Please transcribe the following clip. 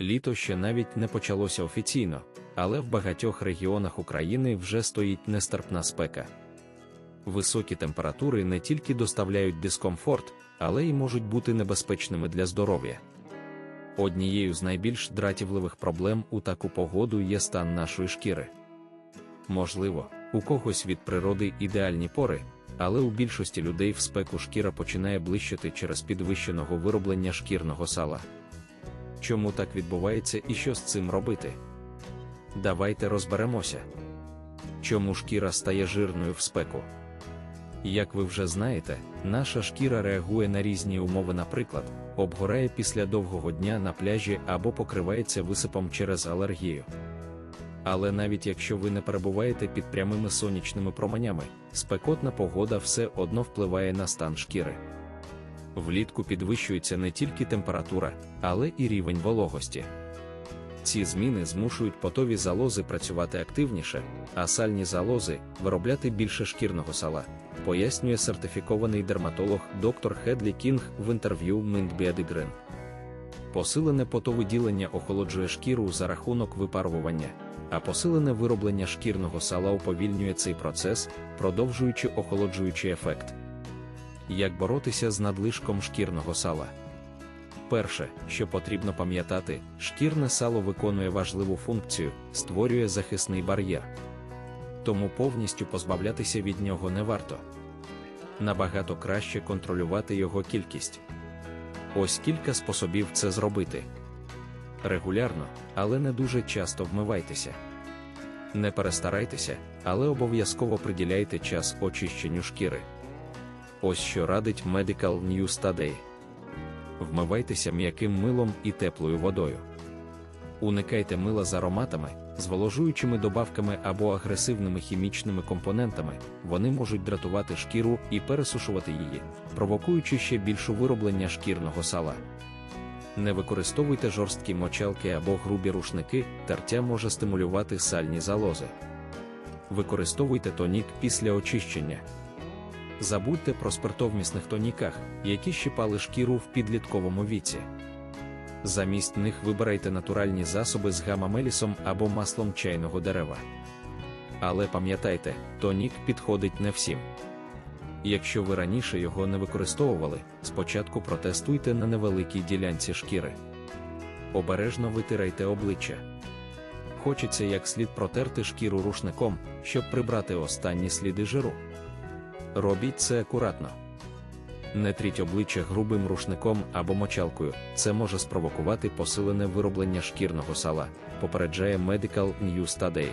Літо ще навіть не почалося офіційно, але в багатьох регіонах України вже стоїть нестерпна спека. Високі температури не тільки доставляють дискомфорт, але й можуть бути небезпечними для здоров'я. Однією з найбільш дратівливих проблем у таку погоду є стан нашої шкіри. Можливо, у когось від природи ідеальні пори, але у більшості людей в спеку шкіра починає блищати через підвищеного вироблення шкірного сала. Чому так відбувається і що з цим робити? Давайте розберемося. Чому шкіра стає жирною в спеку? Як ви вже знаєте, наша шкіра реагує на різні умови, наприклад, обгорає після довгого дня на пляжі або покривається висипом через алергію. Але навіть якщо ви не перебуваєте під прямими сонячними променями, спекотна погода все одно впливає на стан шкіри. Влітку підвищується не тільки температура, але і рівень вологості. Ці зміни змушують потові залози працювати активніше, а сальні залози виробляти більше шкірного сала, пояснює сертифікований дерматолог доктор Хедлі Кінг в інтерв'ю Міндбіадигрин. Посилене потовиділення охолоджує шкіру за рахунок випарування, а посилене вироблення шкірного сала уповільнює цей процес, продовжуючи охолоджуючий ефект. Як боротися з надлишком шкірного сала? Перше, що потрібно пам'ятати, шкірне сало виконує важливу функцію, створює захисний бар'єр. Тому повністю позбавлятися від нього не варто. Набагато краще контролювати його кількість. Ось кілька способів це зробити. Регулярно, але не дуже часто вмивайтеся. Не перестарайтеся, але обов'язково приділяйте час очищенню шкіри. Ось що радить Medical News Today. Вмивайтеся м'яким милом і теплою водою. Уникайте мила з ароматами, зволожуючими добавками або агресивними хімічними компонентами, вони можуть дратувати шкіру і пересушувати її, провокуючи ще більше вироблення шкірного сала. Не використовуйте жорсткі мочалки або грубі рушники, тертя може стимулювати сальні залози. Використовуйте тонік після очищення. Забудьте про спиртовмісних тоніках, які щипали шкіру в підлітковому віці. Замість них вибирайте натуральні засоби з гамамелісом або маслом чайного дерева. Але пам'ятайте, тонік підходить не всім. Якщо ви раніше його не використовували, спочатку протестуйте на невеликій ділянці шкіри. Обережно витирайте обличчя. Хочеться як слід протерти шкіру рушником, щоб прибрати останні сліди жиру. Робіть це акуратно. Не тріть обличчя грубим рушником або мочалкою, це може спровокувати посилене вироблення шкірного сала, попереджає Medical News Today.